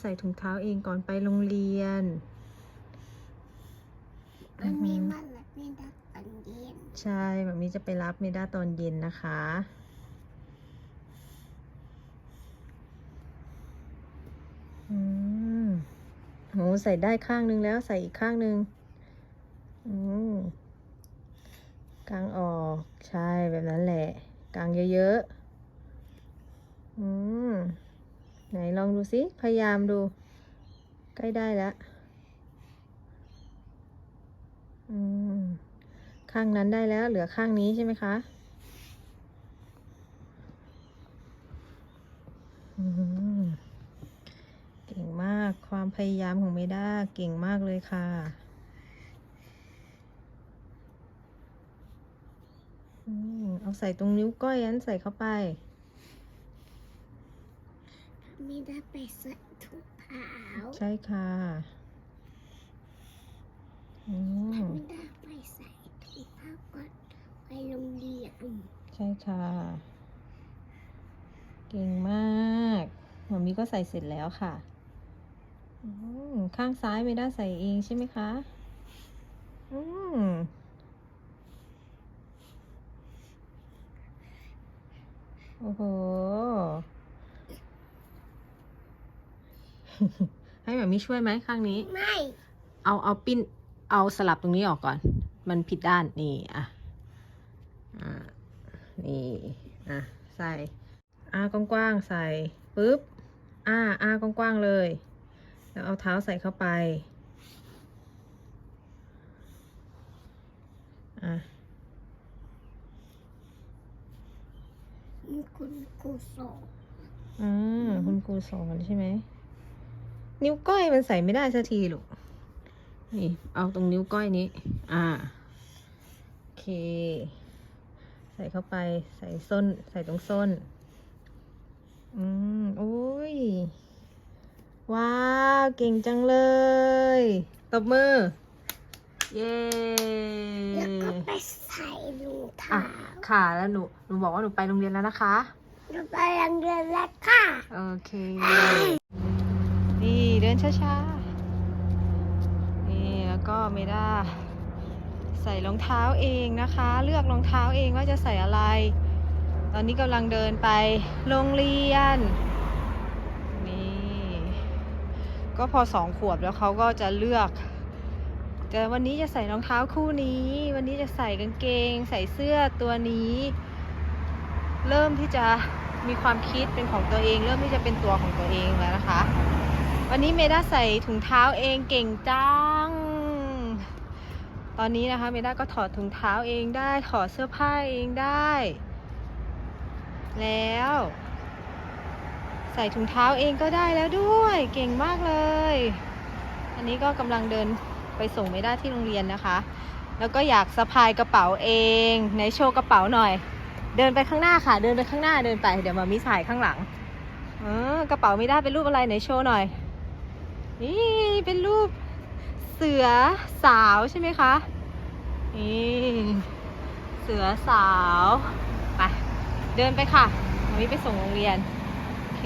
ใส่ถุงเท้าเองก่อนไปโรงเรียนมันมีมันและมีดักตอนเย็นใช่แบบนี้จะไปรับเมด้าตอนเย็นนะคะ อืมโหใส่ได้ข้างนึงแล้วใส่อีกข้างนึง อืมกางออก ใช่แบบนั้นแหละ กางเยอะๆ อืม ไหนลองดูสิ พยายามดู ใกล้ได้แล้วอืมข้างนั้นได้แล้ว เหลือข้างนี้ใช่ไหมคะอืมเก่งมาก ความพยายามของเมด้าเก่งมากเลยค่ะอืมเอาใส่ตรงนิ้วก้อยนั้นใส่เข้าไป มีดักไปใส่ถุงเท้าใช่ค่ะอืมมีดักไปใส่ถุงเท้าก่อนไปโรงเรียนใช่ค่ะ เก่งมากหมอมีก็ใส่เสร็จแล้วค่ะอืมข้างซ้ายไม่ได้ใส่เองใช่ไหมคะ อืมโอ้โห ให้หมามีช่วยไหมข้างนี้ ไม่ เอาเอาปิ้น เอาสลับตรงนี้ออกก่อน มันผิดด้านนี่อะอ่านี่อะใส่อากว้างๆใส่ปึ๊บอ่าอากว้างๆเลย แล้วเอาเท้าใส่เข้าไปอะมีคุณครูสอนอืมคุณครูสอนใช่ไหม นิ้วก้อยมันใส่ไม่ได้สักทีลูกนี่เอาตรงนิ้วก้อยนี้ อ่า โอเค ใส่เข้าไป ใส่ส้น ใส่ตรงส้น อืมโอ้ย ว้าว เก่งจังเลย ตบมือ เย้แล้วก็ไปใส่รองอะเท้าค่ะ แล้วหนู หนูบอกว่าหนูไปโรงเรียนแล้วนะคะเราไปโรงเรียนแล้วค่ะ โอเค นี่เดินช้าๆ นี่แล้วก็เมด้าใส่รองเท้าเองนะคะ เลือกรองเท้าเองว่าจะใส่อะไร ตอนนี้กำลังเดินไปโรงเรียน นี่ ก็พอสองขวบแล้วเขาก็จะเลือกแต่วันนี้จะใส่รองเท้าคู่นี้ วันนี้จะใส่กางเกง ใส่เสื้อตัวนี้ เริ่มที่จะมีความคิดเป็นของตัวเอง เริ่มที่จะเป็นตัวของตัวเองแล้วนะคะ วันนี้เมด้าใส่ถุงเท้าเองเก่งจัง ตอนนี้นะคะเมด้าก็ถอดถุงเท้าเองได้ถอดเสื้อผ้าเองได้ แล้ว ใส่ถุงเท้าเองก็ได้แล้วด้วยเก่งมากเลย อันนี้ก็กำลังเดินไปส่งเมด้าที่โรงเรียนนะคะ แล้วก็อยากสะพายกระเป๋าเองไหนโชว์กระเป๋าหน่อย เดินไปข้างหน้าค่ะ เดินไปข้างหน้าเดินไปเดี๋ยวมามีถ่ายข้างหลังเออกระเป๋าไม่ได้เป็นรูปอะไรไหนโชว์หน่อย นี่เป็นรูปเสือสาวใช่ไหมคะนี่เสือสาวไปเดินไปค่ะมามีไปส่งโรงเรียน โอเค